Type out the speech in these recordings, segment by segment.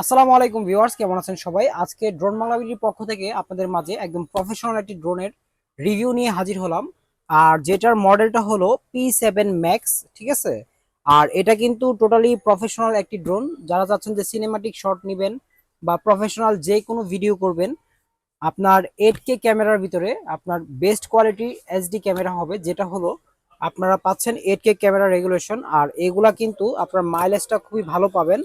আসসালামু আলাইকুম ভিউয়ার্স, কেমন আছেন সবাই? আজকে ড্রোন বাংলাবিলির পক্ষ থেকে আপনাদের মাঝে একদম প্রফেশনাল একটি ড্রোনের রিভিউ নিয়ে হাজির হলাম। আর যেটার মডেলটা হলো পি সেভেন ম্যাক্স ঠিক আছে? আর এটা কিন্তু টোটালি প্রফেশনাল একটি ড্রোন। যারা চাচ্ছেন যে সিনেমাটিক শট নেবেন বা প্রফেশনাল যে কোনো ভিডিও করবেন, আপনার এইট কে ক্যামেরার ভিতরে আপনার বেস্ট কোয়ালিটি এইচডি ক্যামেরা হবে, যেটা হলো আপনারা পাচ্ছেন এইট কে ক্যামেরা রেগুলেশন আর এগুলা কিন্তু আপনার মাইলেজটা খুবই ভালো পাবেন।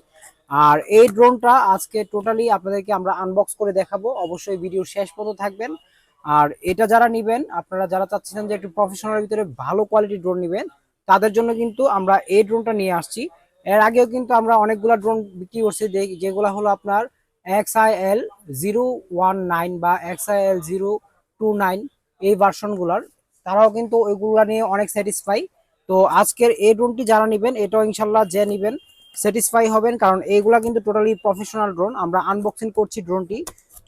আর এই ড্রোনটা আজকে টোটালি আপনাদেরকে আমরা আনবক্স করে দেখাবো। অবশ্যই ভিডিও শেষ পর্যন্ত থাকবেন। আর এটা যারা নেবেন, আপনারা যারা চাচ্ছেন যে একটু প্রফেশনাল ভিতরে ভালো কোয়ালিটি ড্রোন নেবেন, তাদের জন্য কিন্তু আমরা এই ড্রোনটা নিয়ে আসছি। এর আগেও কিন্তু আমরা অনেকগুলা ড্রোন বিক্রি করছি যেগুলা হলো আপনার X I L zero one nine বা X I L zero two nine এই ভার্সনগুলার তারাও কিন্তু ওইগুলো নিয়ে অনেক স্যাটিসফাই তো আজকের এই ড্রোনটি যারা নেবেন, এটাও ইনশাল্লাহ যে নেবেন স্যাটিসফাই হবেন, কারণ এইগুলা কিন্তু টোটালি প্রফেশনাল ড্রোন আমরা আনবক্সিং করছি ড্রোনটি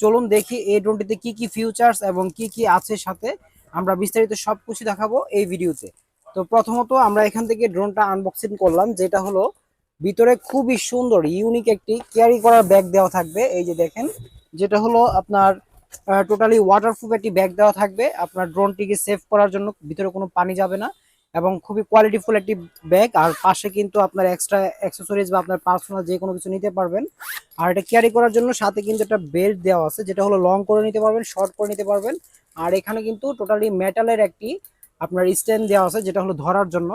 চলুন দেখি এই ড্রোনটিতে কি কি ফিউচার্স এবং কি কি আছে সাথে। আমরা বিস্তারিত সব কিছু দেখাবো এই ভিডিওতে। তো প্রথমত আমরা এখান থেকে ড্রোনটা আনবক্সিং করলাম, যেটা হলো ভিতরে খুবই সুন্দর ইউনিক একটি ক্যারি করার ব্যাগ দেওয়া থাকবে। এই যে দেখেন, যেটা হলো আপনার টোটালি ওয়াটারপ্রুফ একটি ব্যাগ দেওয়া থাকবে। আপনার ড্রোনটিকে সেভ করার জন্য ভিতরে কোনো পানি যাবে না। এবং খুবই কোয়ালিটিফুল একটি ব্যাগ আর পাশে কিন্তু আপনার এক্সট্রা অ্যাক্সেসরিজ বা আপনার পার্সোনাল যে কোনো কিছু নিতে পারবেন। আর এটা ক্যারি করার জন্য সাথে কিন্তু একটা বেল্ট দেওয়া আছে, যেটা হলো লং করে নিতে পারবেন শর্ট করে নিতে পারবেন। আর এখানে কিন্তু টোটালি মেটালের একটি আপনার স্ট্যান্ড দেওয়া আছে, যেটা হলো ধরার জন্য।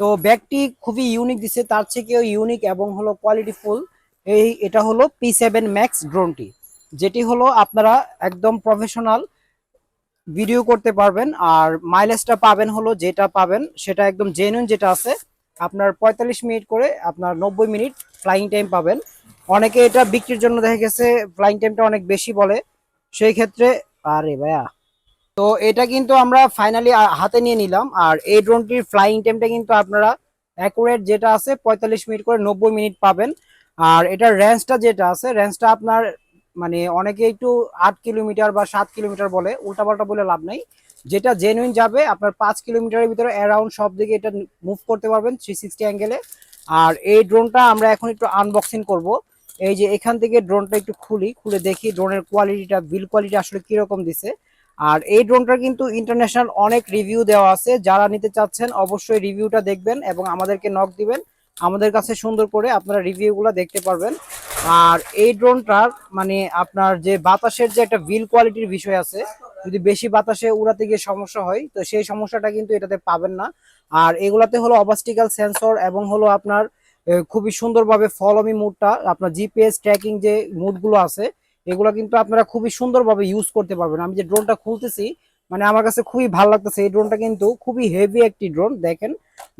তো ব্যাগটি খুবই ইউনিক দিচ্ছে তার থেকেও ইউনিক এবং হলো কোয়ালিটিফুল এই, এটা হলো পি সেভেন ম্যাক্স ড্রোনটি যেটি হলো আপনারা একদম প্রফেশনাল ভিডিও করতে পারবেন। আর মাইলেজটা পাবেন হলো যেটা পাবেন, সেটা একদম জেনুইন যেটা আছে, আপনার পঁয়তাল্লিশ মিনিট করে আপনার নব্বই মিনিট ফ্লাইং টাইম পাবেন। অনেকে এটা বিক্রির জন্য দেখা গেছে ফ্লাইং টাইমটা অনেক বেশি বলে। সেই ক্ষেত্রে, আরে ভাইয়া। তো এটা কিন্তু আমরা ফাইনালি হাতে নিয়ে নিলাম। আর এই ড্রোনটির ফ্লাইং টাইমটা কিন্তু আপনারা অ্যাকুরেট যেটা আছে, পঁয়তাল্লিশ মিনিট করে নব্বই মিনিট পাবেন। আর এটার রেঞ্জটা যেটা আছে রেঞ্জটা আপনার মানে অনেকে একটু আট কিলোমিটার বা সাত কিলোমিটার বলে, উল্টাপাল্টা বলে লাভ নাই। যেটা জেনুইন যাবে, আপনার পাঁচ কিলোমিটারের ভিতরে অ্যারাউন্ড সব দিকে এটা মুভ করতে পারবেন থ্রি সিক্সটি অ্যাঙ্গেলে আর এই ড্রোনটা আমরা এখন একটু আনবক্সিং করব। এই যে এখান থেকে ড্রোনটা একটু খুলি, খুলে দেখি ড্রোনের কোয়ালিটিটা বিল কোয়ালিটি আসলে কীরকম দিছে। আর এই ড্রোনটার কিন্তু ইন্টারন্যাশনাল অনেক রিভিউ দেওয়া আছে। যারা নিতে চাচ্ছেন, অবশ্যই রিভিউটা দেখবেন এবং আমাদেরকে নক দিবেন। আমাদের কাছে সুন্দর করে আপনারা রিভিউগুলো দেখতে পারবেন। আর এই ড্রোনটার মানে আপনার যে বাতাসের যে একটা বিল কোয়ালিটির বিষয় আছে, যদি বেশি বাতাসে উড়াতে গিয়ে সমস্যা হয়, তো সেই সমস্যাটা কিন্তু এটাতে পাবেন না। আর এগুলাতে হলো অবাস্টিক্যাল সেন্সর এবং হলো আপনার খুবই সুন্দরভাবে ফলমি মুডটা আপনার জিপিএস ট্র্যাকিং যে মুডগুলো আছে, এগুলো কিন্তু আপনারা খুবই সুন্দরভাবে ইউজ করতে পারবেন। আমি যে ড্রোনটা খুলতেছি মানে আমার কাছে খুবই ভালো লাগতেছে। এই ড্রোনটা কিন্তু খুবই হেভি একটি ড্রোন, দেখেন।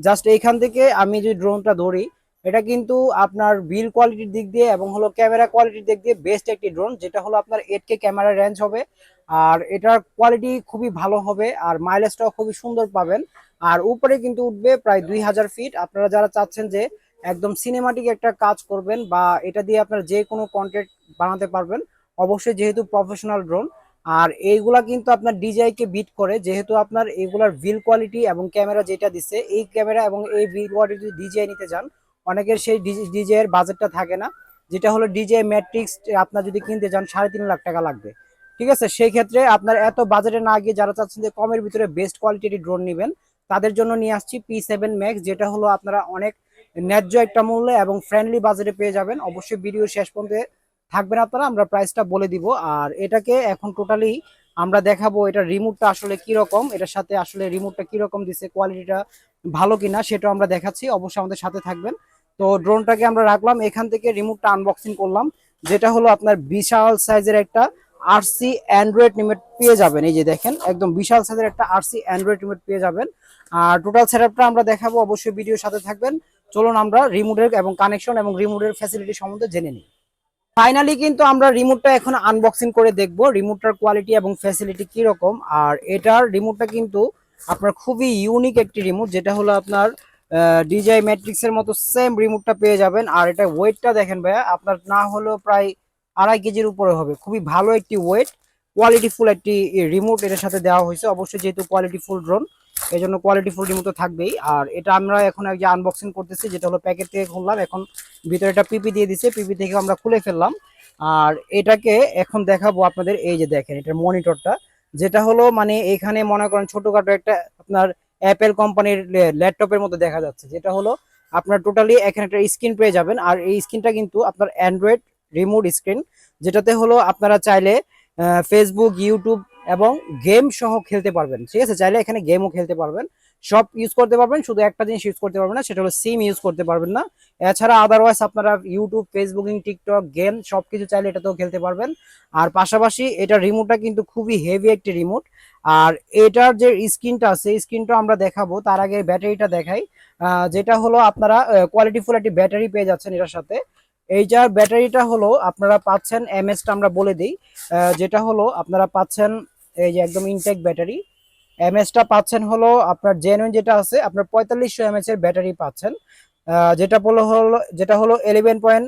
জাস্ট এইখান থেকে আমি যে ড্রোনটা ধরি এটা কিন্তু আপনার বিল কোয়ালিটির দিক দিয়ে এবং হলো ক্যামেরা কোয়ালিটির দিক দিয়ে বেস্ট একটি ড্রোন যেটা হলো আপনার এইট কে ক্যামেরা রেঞ্জ হবে। আর এটার কোয়ালিটি খুবই ভালো হবে আর মাইলেজটাও খুবই সুন্দর পাবেন। আর উপরে কিন্তু উঠবে প্রায় দুই হাজার ফিট আপনারা যারা চাচ্ছেন যে একদম সিনেমাটিক একটা কাজ করবেন বা এটা দিয়ে আপনারা যে কোনো কন্টেন্ট বানাতে পারবেন, অবশ্যই যেহেতু প্রফেশনাল ড্রোন আর এইগুলা কিন্তু আপনার ডিজাই কে বিট করে, যেহেতু আপনার এগুলার ভিল কোয়ালিটি এবং ক্যামেরা যেটা দিচ্ছে এই ক্যামেরা এবং এই ভিল কোয়ালিটি ডিজাই নিতে যান অনেকের সেই ডিজে এর বাজেটটা থাকে না, যেটা হলো ডিজে, ম্যাট্রিক্স, আপনার যদি কিনতে যান সাড়ে তিন লাখ টাকা লাগবে। ঠিক আছে? সেই ক্ষেত্রে আপনার এত বাজেটে না গিয়ে যারা চাচ্ছেন যে কমের ভিতরে বেস্ট কোয়ালিটির ড্রোন নেবেন, তাদের জন্য নিয়ে আসছি পি সেভেন ম্যাক্স যেটা হলো আপনারা অনেক ন্যায্য একটা মূল্যে এবং ফ্রেন্ডলি বাজেটে পেয়ে যাবেন। অবশ্যই ভিডিও শেষ পর্যন্ত থাকবেন আপনারা, আমরা প্রাইসটা বলে দিব। আর এটাকে এখন টোটালি আমরা দেখাবো এটা রিমোটটা আসলে কি রকম এটার সাথে আসলে রিমোটটা কি রকম দিছে কোয়ালিটিটা ভালো কিনা, সেটাও আমরা দেখাচ্ছি। অবশ্যই আমাদের সাথে থাকবেন। তো ড্রোনটাকে আমরা রাখলাম, এখান থেকে রিমোটটা আনবক্সিং করলাম, যেটা হলো আপনার বিশাল সাইজের একটা আরসি অ্যান্ড্রয়েড রিমোট পেয়ে যাবেন। এই যে দেখেন, একদম বিশাল সাইজের একটা আরসি অ্যান্ড্রয়েড রিমোট পেয়ে যাবেন। আর টোটাল সেটআপটা আমরা দেখাবো, অবশ্যই ভিডিওর সাথে থাকবেন। চলুন আমরা রিমোটের এবং কানেকশন এবং রিমোটের ফ্যাসিলিটি সম্বন্ধে জেনে নিই। ফাইনালি কিন্তু আমরা রিমোটটা এখন আনবক্সিং করে দেখব রিমোটটার কোয়ালিটি এবং ফ্যাসিলিটি কি রকম আর এটার রিমোটটা কিন্তু আপনার খুবই ইউনিক একটি রিমোট যেটা হলো আপনার ডিজাই ম্যাট্রিক্স এর মতো সেম রিমোটটা পেয়ে যাবেন। আর এটা ওয়েটটা দেখেন ভাইয়া, আপনার না হলেও প্রায় আড়াই কেজির উপরে হবে। খুবই ভালো একটি ওয়েট কোয়ালিটিফুল একটি রিমোট এটার সাথে দেওয়া হয়েছে। অবশ্যই যেহেতু কোয়ালিটিফুল ড্রোন এই জন্য কোয়ালিটি ফুল রিমোট তো থাকবেই। আর এটা আমরা এখন যে আনবক্সিং করতেছি, যেটা হলো প্যাকেট থেকে খুললাম, এখন ভিতরে একটা পিপি দিয়ে দিছে। পিপি থেকে আমরা খুলে ফেললাম। আর এটাকে এখন দেখাবো আপনাদের, এই যে দেখেন, এটার মনিটরটা যেটা হলো মানে এখানে মনে করেন ছোটোখাটো একটা আপনার অ্যাপেল কোম্পানির ল্যাপটপের মধ্যে দেখা যাচ্ছে, যেটা হলো আপনার টোটালি এখানে একটা স্ক্রিন পেয়ে যাবেন। আর এই স্ক্রিনটা কিন্তু আপনার অ্যান্ড্রয়েড রিমোট স্ক্রিন যেটাতে হলো আপনারা চাইলে ফেসবুক ইউটিউব এবং গেম সহ খেলতে পারবেন। ঠিক আছে? চাইলে এখানে গেমও খেলতে পারবেন। সব ইউজ করতে পারবেন। শুধু একটা জিনিস ইউজ করতে পারবেন না, সেটা হলো সিম ইউজ করতে পারবেন না। এছাড়া আদারওয়াইজ আপনারা ইউটিউব ফেসবুকিং টিকটক গেম সব কিছু চাইলে এটাতেও খেলতে পারবেন। আর পাশাপাশি এটা রিমোটটা কিন্তু খুবই হেভি একটি রিমোট আর এটার যে স্ক্রিনটা আছে স্ক্রিনটা আমরা দেখাবো। তার আগে ব্যাটারিটা দেখাই। যেটা হলো আপনারা কোয়ালিটিফুল একটি ব্যাটারি পেয়ে যাচ্ছেন এটার সাথে। এইটার ব্যাটারিটা হলো, আপনারা পাচ্ছেন এমএসটা আমরা বলে দিই। যেটা হলো, আপনারা পাচ্ছেন এই যে একদম ইনটেক ব্যাটারি এমএসটা পাচ্ছেন হলো আপনার জেনুইন যেটা আছে, আপনার পঁয়তাল্লিশশো এমএস এর ব্যাটারি পাচ্ছেন। যেটা বলো হলো, যেটা হলো ইলেভেন পয়েন্ট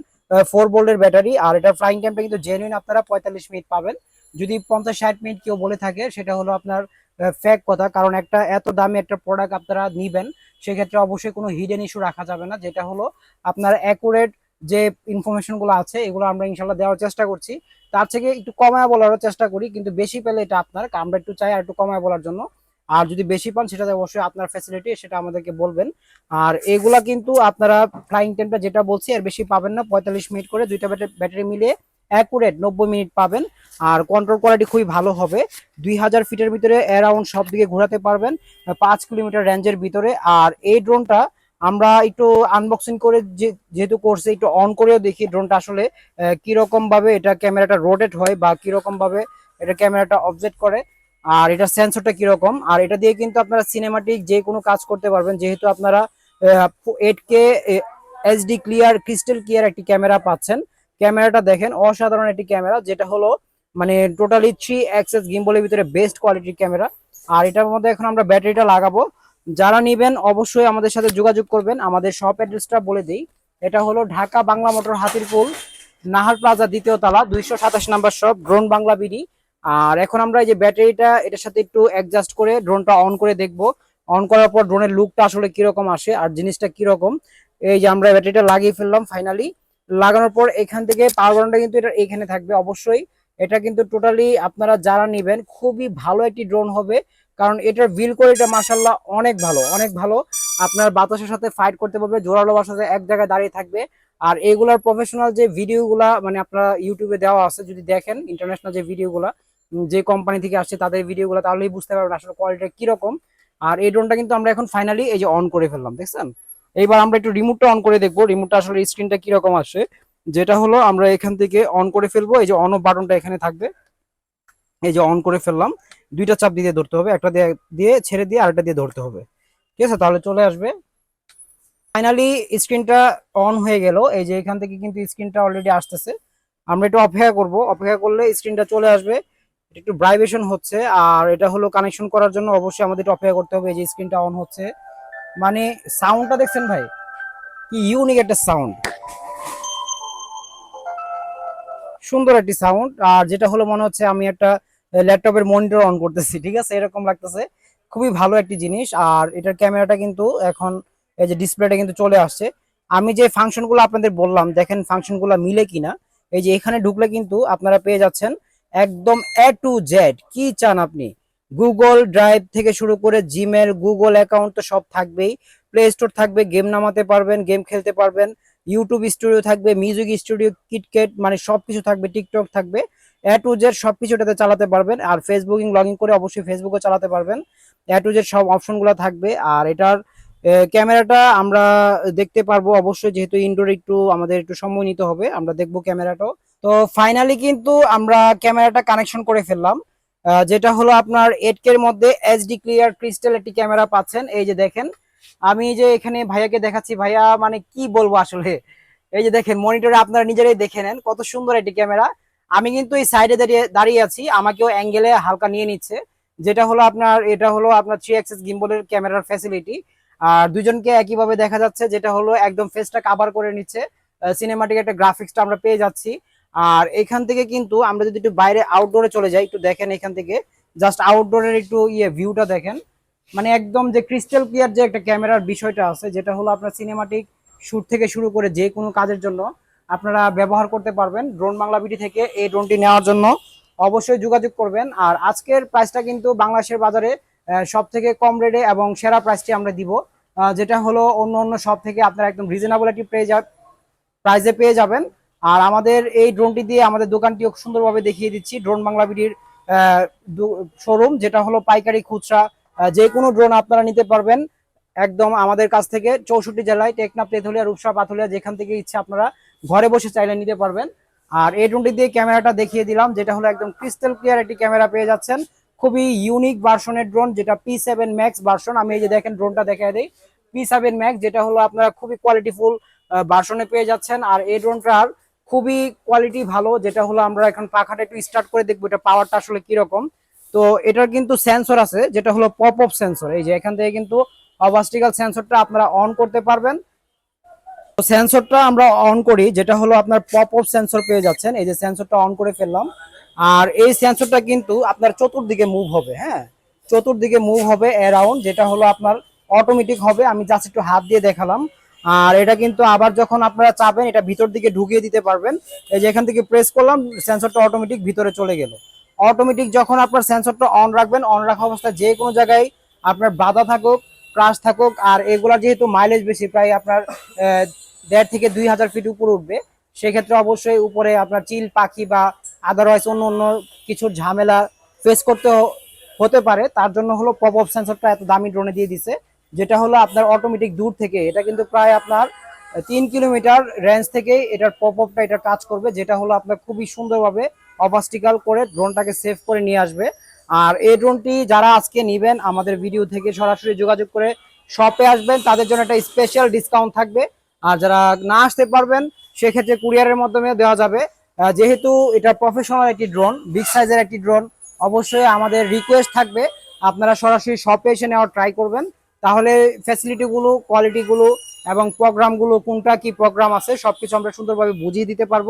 ফোর ভোল্টের ব্যাটারি আর এটা ফ্লাইং টাইমটা কিন্তু জেনুইন আপনারা পঁয়তাল্লিশ মিনিট পাবেন। যদি পঞ্চাশ ষাট মিনিট কেউ বলে থাকে, সেটা হলো আপনার ফ্যাক কথা, কারণ একটা এত দামি একটা প্রোডাক্ট আপনারা নিবেন, সেক্ষেত্রে অবশ্যই কোনো হিডেন ইস্যু রাখা যাবে না। যেটা হলো আপনার অ্যাকুরেট যে ইনফরমেশনগুলো আছে, এগুলো আমরা ইনশাল্লাহ দেওয়ার চেষ্টা করছি। তার থেকে একটু কমায় বলারও চেষ্টা করি, কিন্তু বেশি পেলে এটা আপনার আমরা একটু চাই আর একটু কমায় বলার জন্য। আর যদি বেশি পান, সেটাতে অবশ্যই আপনার ফ্যাসিলিটি সেটা আমাদেরকে বলবেন। আর এগুলা কিন্তু আপনারা ফ্লাইং টাইমটা যেটা বলছি, আর বেশি পাবেন না, পঁয়তাল্লিশ মিনিট করে দুইটা ব্যাটারি মিলিয়ে অ্যাকুরেট নব্বই মিনিট পাবেন। আর কন্ট্রোল কোয়ালিটি খুবই ভালো হবে। দুই হাজার ফিটের ভিতরে অ্যারাউন্ড সব দিকে ঘোরাতে পারবেন, পাঁচ কিলোমিটার রেঞ্জের ভিতরে। আর এই ড্রোনটা আমরা একটু আনবক্সিং করে যেহেতু করছে একটু অন করেও দেখি ড্রোনটা আসলে কীরকম ভাবে এটা ক্যামেরাটা রোটেট হয় বা কীরকম ভাবে এটা ক্যামেরাটা অবজেক্ট করে, আর এটা সেন্সরটা কীরকম, আর এটা দিয়ে কিন্তু আপনারা সিনেমাটিক যে কোনো কাজ করতে পারবেন। যেহেতু আপনারা eight K HD clear crystal clear একটি ক্যামেরা পাচ্ছেন। ক্যামেরাটা দেখেন, অসাধারণ একটি ক্যামেরা যেটা হলো মানে টোটালি থ্রি অ্যাক্সেস গিম্বলের ভিতরে বেস্ট কোয়ালিটির ক্যামেরা আর এটার মধ্যে এখন আমরা ব্যাটারিটা লাগাবো। যারা নিবেন অবশ্যই আমাদের সাথে যোগাযোগ করবেন। আমাদের শপ অ্যাড্রেসটা বলে দিই। এটা হলো ঢাকা বাংলা মোটর হাতিরপুল, নাহার প্লাজা দ্বিতীয় তালা, দুইশো সাতাশ number shop drone Bangla BD. আর এখন আমরা এই যে ব্যাটারিটা, এটার সাথে একটু অ্যাডজাস্ট করে ড্রোনটা অন করে দেখব। অন করার পর ড্রোনের লুকটা আসলে কীরকম আসে আর জিনিসটা কীরকম। এই যে আমরা ব্যাটারিটা লাগিয়ে ফেললাম ফাইনালি লাগানোর পর এখান থেকে পাওয়ার বাটনটা কিন্তু এটা এখানে থাকবে অবশ্যই। এটা কিন্তু টোটালি আপনারা যারা নিবেন, খুবই ভালো একটি ড্রোন হবে। কারণ এটার বিল কোয়ালিটি মাসাল্লাহ অনেক ভালো অনেক ভালো। আপনার বাতাসের সাথে ফাইট করতে পারবে, জোরালো বাসাতে এক জায়গায় দাঁড়িয়ে থাকবে। আর এগুলার প্রফেশনাল যে ভিডিওগুলা মানে আপনারা ইউটিউবে দেওয়া আছে, যদি দেখেন ইন্টারন্যাশনাল যে ভিডিওগুলা যে কোম্পানি থেকে আসছে তাদের ভিডিওগুলো তাহলেই বুঝতে পারবেন আসলে কোয়ালিটি কীরকম। আর এই ড্রোনটা কিন্তু আমরা এখন ফাইনালি এই যে অন করে ফেললাম, দেখছেন? এইবার আমরা একটু রিমোটটা অন করে দেখব রিমোটটা আসলে স্ক্রিনটা কীরকম আসে। যেটা হলো, আমরা এখান থেকে অন করে ফেলব, এই যে অন বাটনটা এখানে থাকবে। এই যে অন করে ফেললাম। দুইটা চাপ দিয়ে ধরতে হবে, একটা দিয়ে দিয়ে ছেড়ে দিয়ে আরেকটা দিয়ে ধরতে হবে। ঠিক আছে? তাহলে চলে আসবে। ফাইনালি স্ক্রিনটা অন হয়ে গেল। এই যে এখান থেকে কিন্তু স্ক্রিনটা অলরেডি আসতেছে। আমরা একটু অপেক্ষা করব। অপেক্ষা করলে স্ক্রিনটা চলে আসবে। এটা একটু ভাইব্রেশন হচ্ছে। আর এটা হলো কানেকশন করার জন্য অবশ্যই আমাদের একটু অপেক্ষা করতে হবে। এই যে স্ক্রিনটা অন হচ্ছে। মানে সাউন্ডটা দেখছেন ভাই? কি ইউনিক একটা সাউন্ড সুন্দর একটি সাউন্ড আর যেটা হলো মনে হচ্ছে আমি একটা ল্যাপটপের মনিটর অন করতেছি, ঠিক আছে? এরকম লাগতেছে। খুবই ভালো একটি জিনিস। আর এটার ক্যামেরাটা কিন্তু এখন এই যে ডিসপ্লেটা কিন্তু চলে আসছে। আমি যে ফাংশনগুলো আপনাদের বললাম, দেখেন ফাংশনগুলো মিলে কিনা, এই যে এখানে ঢুকলে কিন্তু আপনারা পেয়ে যাচ্ছেন একদম এ টু জেড কি চান আপনি? গুগল ড্রাইভ থেকে শুরু করে জিমেল গুগল অ্যাকাউন্ট তো সব থাকবেই। প্লে স্টোর থাকবে গেম নামাতে পারবেন গেম খেলতে পারবেন। ইউটিউব স্টুডিও থাকবে মিউজিক স্টুডিও কিটকেট মানে সবকিছু থাকবে টিকটক থাকবে। এ টু জেড সবকিছু এটাতে চালাতে পারবেন। আর ফেসবুকিং লগ ইন করে অবশ্যই ফেসবুকও চালাতে পারবেন। এ টু জেড সব অপশনগুলো থাকবে। আর এটার ক্যামেরাটা আমরা দেখতে পারব অবশ্যই, যেহেতু ইনডোর একটু আমাদের একটু সময় নিতে হবে, আমরা দেখব ক্যামেরাটাও। তো ফাইনালি কিন্তু আমরা ক্যামেরাটা কানেকশন করে ফেললাম। যেটা হলো আপনার এইট এর মধ্যে এইচডি ক্লিয়ার ক্রিস্টাল একটি ক্যামেরা পাচ্ছেন। এই যে দেখেন, আমি যে এখানে ভাইয়াকে দেখাচ্ছি, ভাইয়া মানে কি বলব আসলে? এই যে দেখেন মনিটরে আপনারা নিজেরাই দেখে নেন, কত সুন্দর একটি ক্যামেরা। আমি কিন্তু এই সাইডে দাঁড়িয়ে দাঁড়িয়ে আছি। আমাকেও অ্যাঙ্গেলে হালকা নিয়ে নিচ্ছে। যেটা হলো আপনার, এটা হলো আপনার থ্রি অ্যাক্সেস গিম্বলের ক্যামেরার ফ্যাসিলিটি আর দুজনকে একইভাবে দেখা যাচ্ছে, যেটা হলো একদম ফেসটা কাভার করে নিচ্ছে। সিনেমাটিক একটা গ্রাফিক্সটা আমরা পেয়ে যাচ্ছি। আর এখান থেকে কিন্তু আমরা যদি একটু বাইরে আউটডোরে চলে যাই, একটু দেখেন এখান থেকে। জাস্ট আউটডোরের একটু ইয়ে ভিউটা দেখেন। মানে একদম যে ক্রিস্টাল ক্লিয়ার যে একটা ক্যামেরার বিষয়টা আছে, যেটা হলো আপনার সিনেমাটিক শুট থেকে শুরু করে যে কোনো কাজের জন্য। আপনারা ব্যবহার করতে পারবেন ড্রোন বাংলা বিটি থেকে এই ড্রোনটি নেওয়ার জন্য। অবশ্যই যোগাযোগ করবেন। আর আজকের প্রাইসটা কিন্তু বাংলাদেশের বাজারে সব থেকে কম রেটে এবং সেরা প্রাইসটি আমরা দিব। যেটা হলো অন্য অন্য সব থেকে আপনারা একদম রিজনেবল একটি প্রাইসে পেয়ে যাবেন। আর আমাদের এই ড্রোনটি দিয়ে আমাদের দোকানটিও সুন্দরভাবে দেখিয়ে দিচ্ছি। ড্রোন বাংলা বিডির শোরুম যেটা হলো পাইকারি খুচরা। যে কোনো ড্রোন আপনারা নিতে পারবেন। একদম আমাদের কাছ থেকে চৌষট্টি জেলায় টেকনাফ, তেঁতুলিয়া, রূপসা, পাথুলিয়া, যেখান থেকে ইচ্ছে আপনারা ঘরে বসে চাইলে নিতে পারবেন। আর এই ড্রোনটি দিয়ে ক্যামেরাটা দেখিয়ে দিলাম, যেটা হলো একদম ক্রিস্টাল ক্লিয়ার একটি ক্যামেরা পেয়ে যাচ্ছেন। খুবই ইউনিক ভার্সনের ড্রোন যেটা পি সেভেন ম্যাক্স ভার্সন আমি এই যে দেখেন ড্রোনটা দেখাই দিই। পি সেভেন ম্যাক্স যেটা হলো আপনারা খুবই কোয়ালিটিফুল ভার্সনে পেয়ে যাচ্ছেন। আর এই ড্রোনটার খুবই কোয়ালিটি ভালো, যেটা হলো আমরা এখন পাখাটা একটু স্টার্ট করে দেখব এটা পাওয়ারটা আসলে কীরকম। তো এটার কিন্তু সেন্সর আছে, যেটা হলো পপ অফ সেন্সর এই যে এখান থেকে কিন্তু অবাস্টিক্যাল সেন্সরটা আপনারা অন করতে পারবেন। সেন্সরটা আমরা অন করি, যেটা হলো আপনার পপ অফ সেন্সর পেয়ে যাচ্ছেন। এই যে সেন্সরটা অন করে ফেললাম। আর এই সেন্সরটা কিন্তু আপনার চতুর্দিকে মুভ হবে হ্যাঁ? চতুর্দিকে মুভ হবে অ্যারাউন্ড যেটা হলো আপনার অটোমেটিক হবে। আমি জাস্ট একটু হাত দিয়ে দেখালাম। আর এটা কিন্তু আবার যখন আপনারা চাবেন, এটা ভিতর দিকে ঢুকিয়ে দিতে পারবেন। এই যে এখান থেকে প্রেস করলাম সেন্সরটা অটোমেটিক ভিতরে চলে গেল। অটোমেটিক যখন আপনার সেন্সরটা অন রাখবেন অন রাখা অবস্থায় যে কোনো জায়গায় আপনার বাধা থাকুক ক্রাশ থাকুক, আর এগুলা যেহেতু মাইলেজ বেশি, প্রায় আপনার দেড় থেকে দুই হাজার ফিট উপরে উঠবে। সেক্ষেত্রে অবশ্যই উপরে আপনার চিল, পাখি বা আদারওয়াইজ অন্য অন্য কিছুর ঝামেলা ফেস করতে হতে পারে। তার জন্য হলো পপ অফ সেন্সরটা এত দামি ড্রোনে দিয়ে দিছে, যেটা হলো আপনার অটোমেটিক দূর থেকে। এটা কিন্তু প্রায় আপনার তিন কিলোমিটার রেঞ্জ থেকে এটার পপ অফটা এটা কাজ করবে, যেটা হলো আপনার খুবই সুন্দরভাবে অবাস্টিকাল করে ড্রোনটাকে সেভ করে নিয়ে আসবে। আর এই ড্রোনটি যারা আজকে নেবেন, আমাদের ভিডিও থেকে সরাসরি যোগাযোগ করে শপে আসবেন। তাদের জন্য একটা স্পেশাল ডিসকাউন্ট থাকবে। আর যারা না আসতে পারবেন, সেক্ষেত্রে কুরিয়ারের মাধ্যমে দেওয়া যাবে। যেহেতু এটা প্রফেশনাল একটি ড্রোন বিগ সাইজের একটি ড্রোন অবশ্যই আমাদের রিকোয়েস্ট থাকবে। আপনারা সরাসরি শপে এসে নেওয়ার ট্রাই করবেন। তাহলে ফ্যাসিলিটিগুলো কোয়ালিটিগুলো এবং প্রোগ্রামগুলো কোনটা কি প্রোগ্রাম আছে সব কিছু আমরা সুন্দরভাবে বুঝিয়ে দিতে পারব।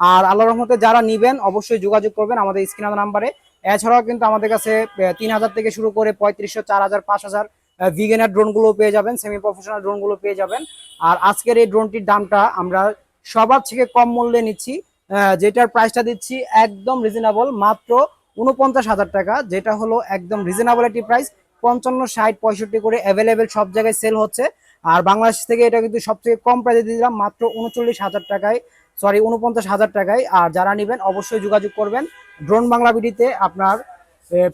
আর আল্লাহ রহমতে যারা নিবেন, অবশ্যই যোগাযোগ করবেন আমাদের স্ক্রিনার নাম্বারে। এছাড়াও কিন্তু আমাদের কাছে তিন হাজার থেকে শুরু করে পঁয়ত্রিশশো, চার হাজার, পাঁচ হাজার ভিগেনার ড্রোনগুলো পেয়ে যাবেন সেমি প্রফেশনাল ড্রোনগুলো পেয়ে যাবেন। আর আজকের এই ড্রোনটির দামটা আমরা সবার থেকে কম মূল্যে নিচ্ছি যেটার প্রাইসটা দিচ্ছি একদম রিজনেবল মাত্র উনপঞ্চাশ হাজার টাকা, যেটা হলো একদম রিজনেবল একটি প্রাইস পঞ্চান্ন, ষাট, পঁয়ষট্টি করে অ্যাভেলেবেল সব জায়গায় সেল হচ্ছে। আর বাংলাদেশ থেকে এটা কিন্তু সব থেকে কম প্রাইসে দিয়ে দিলাম, মাত্র উনচল্লিশ হাজার টাকায় সরি উনপঞ্চাশ হাজার টাকায়। আর যারা নেবেন অবশ্যই যোগাযোগ করবেন ড্রোন বাংলা বিডিতে আপনার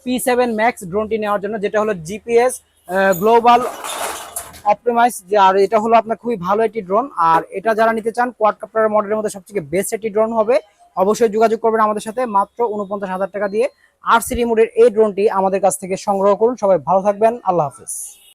পি সেভেন ম্যাক্স ড্রোনটি নেওয়ার জন্য, যেটা হলো জিপিএস গ্লোবাল অপটিমাইজ আর এটা হলো আপনার খুবই ভালো একটি ড্রোন। আর এটা যারা নিতে চান কোয়াডকাপ্টার মডেলের মধ্যে সবথেকে বেস্ট একটি ড্রোন হবে। অবশ্যই যোগাযোগ করবেন আমাদের সাথে, মাত্র উনপঞ্চাশ হাজার টাকা দিয়ে। আর সি রিমোডের এই ড্রোনটি আমাদের কাছ থেকে সংগ্রহ করুন। সবাই ভালো থাকবেন। আল্লাহ হাফিজ।